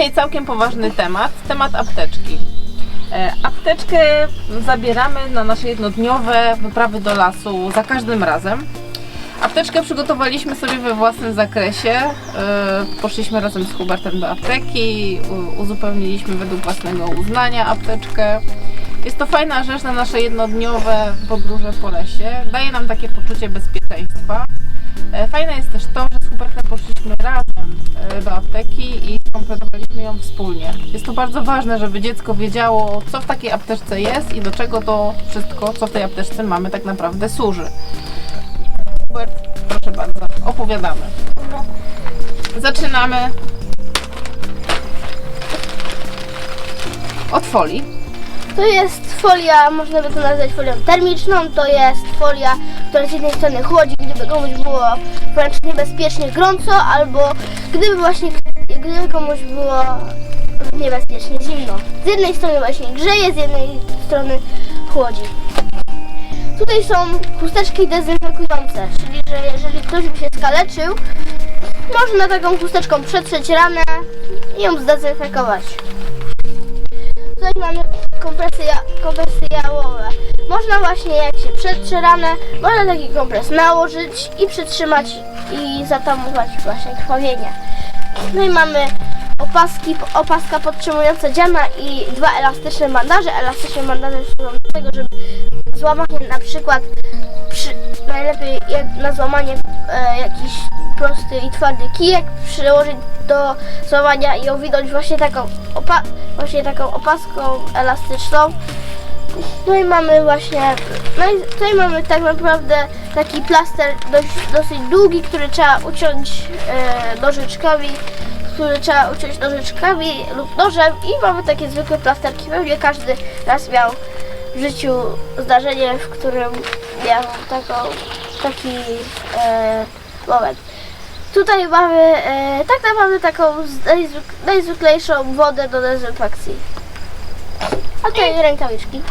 Dzisiaj całkiem poważny temat, temat apteczki. E, Apteczkę zabieramy na nasze jednodniowe wyprawy do lasu za każdym razem. Apteczkę przygotowaliśmy sobie we własnym zakresie. E, Poszliśmy razem z Hubertem do apteki, uzupełniliśmy według własnego uznania apteczkę. Jest to fajna rzecz na nasze jednodniowe podróże po lesie. Daje nam takie poczucie bezpieczeństwa. E, Fajne jest też to, że z Hubertem poszliśmy razem e, do apteki i skompletowaliśmy ją wspólnie. Jest to bardzo ważne, żeby dziecko wiedziało, co w takiej apteczce jest i do czego to wszystko, co w tej apteczce mamy, tak naprawdę służy. Hubert, proszę bardzo, opowiadamy. Zaczynamy od folii. To jest folia, można by to nazwać folią termiczną, to jest folia, która z jednej strony chłodzi, gdyby komuś było wręcz niebezpiecznie gorąco, albo gdyby właśnie, gdyby komuś było niebezpiecznie zimno. Z jednej strony właśnie grzeje, z jednej strony chłodzi. Tutaj są chusteczki dezynfekujące, czyli że jeżeli ktoś by się skaleczył, można taką chusteczką przetrzeć ranę i ją zdezynfekować. Tutaj mamy kompresy, ja, kompresy jałowe. Można właśnie jak się przetrze ranę, można taki kompres nałożyć i przytrzymać i zatamować właśnie krwawienie. No i mamy opaski, opaska podtrzymująca dziana i dwa elastyczne bandaże. Elastyczne bandaże służą do tego, żeby złamanie na przykład przy, najlepiej na złamanie e, jakiś prosty i twardy kijek przyłożyć do złamania i owinąć właśnie taką, opa- właśnie taką opaską elastyczną. No i mamy właśnie, no i tutaj mamy tak naprawdę taki plaster dość, dosyć długi, który trzeba uciąć e, nożyczkami, który trzeba uciąć nożyczkami lub nożem i mamy takie zwykłe plasterki. Pewnie każdy raz miał w życiu zdarzenie, w którym miał taką, taki e, moment. Tutaj mamy e, tak naprawdę taką najzwyk- najzwyklejszą wodę do dezynfekcji. A tutaj rękawiczki.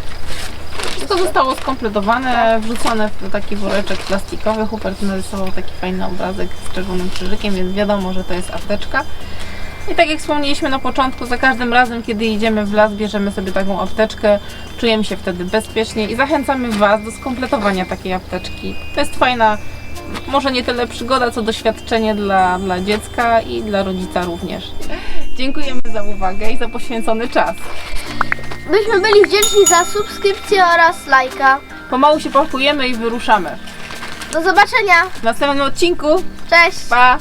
To zostało skompletowane, wrzucone w taki woreczek plastikowy. Hubert narysował taki fajny obrazek z czerwonym krzyżykiem, więc wiadomo, że to jest apteczka. I tak jak wspomnieliśmy na początku, za każdym razem, kiedy idziemy w las, bierzemy sobie taką apteczkę, czujemy się wtedy bezpiecznie i zachęcamy Was do skompletowania takiej apteczki. To jest fajna, może nie tyle przygoda, co doświadczenie dla, dla dziecka i dla rodzica również. Dziękujemy za uwagę i za poświęcony czas. Byśmy byli wdzięczni za subskrypcję oraz lajka. Pomału się pakujemy i wyruszamy. Do zobaczenia. W następnym odcinku. Cześć! Pa!